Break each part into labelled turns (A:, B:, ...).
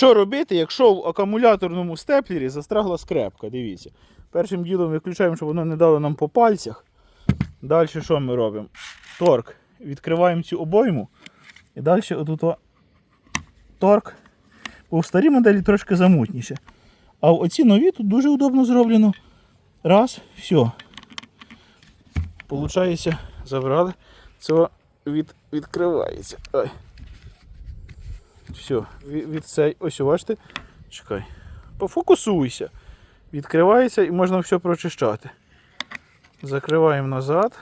A: Що робити, якщо в акумуляторному степлері застрягла скрепка? Дивіться. Першим ділом виключаємо, щоб воно не дало нам по пальцях. Далі що ми робимо? Торк. Відкриваємо цю обойму. І далі отут торк. Бо в старій моделі трошки замутніше. А в оці нові тут дуже удобно зроблено. Раз, все. Получається, забрали. Це від, відкривається. Ой. Все, від, цей. Ось, бачите? Чекай. Пофокусуйся. Відкривається і можна все прочищати. Закриваємо назад.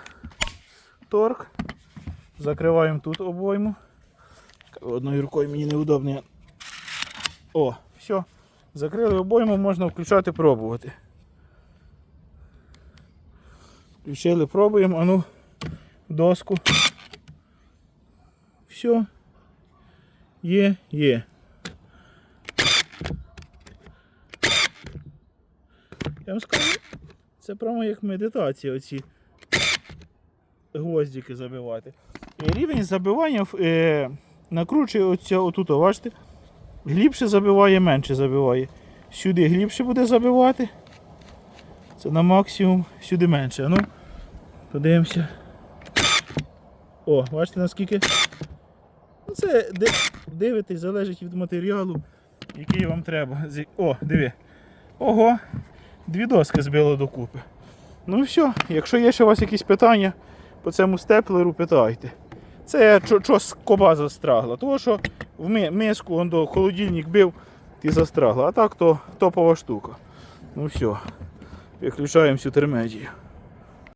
A: Торк. Закриваємо тут обойму. Одною рукою мені неудобно. О, все. Закрили обойму, можна включати, пробувати. Включили, пробуємо, а ну, доску. Все. Є, є. Я вам скажу, це прямо як медитація оці гвоздики забивати. І рівень забивання е, накручує оця отут, бачите? Глібше забиває, менше забиває. Сюди глібше буде забивати. Це на максимум, сюди менше. Ну, подивимося. О, бачите наскільки? Ну, це дивитесь, залежить від матеріалу, який вам треба. О, диви. Ого, дві доски збило докупи. Ну все, якщо є ще у вас якісь питання по цьому степлеру, питайте. Це чо скоба застрагла. Тому що в миску он до холодильник бив і застрагла. А так то топова штука. Ну все, виключаємо всю термедію.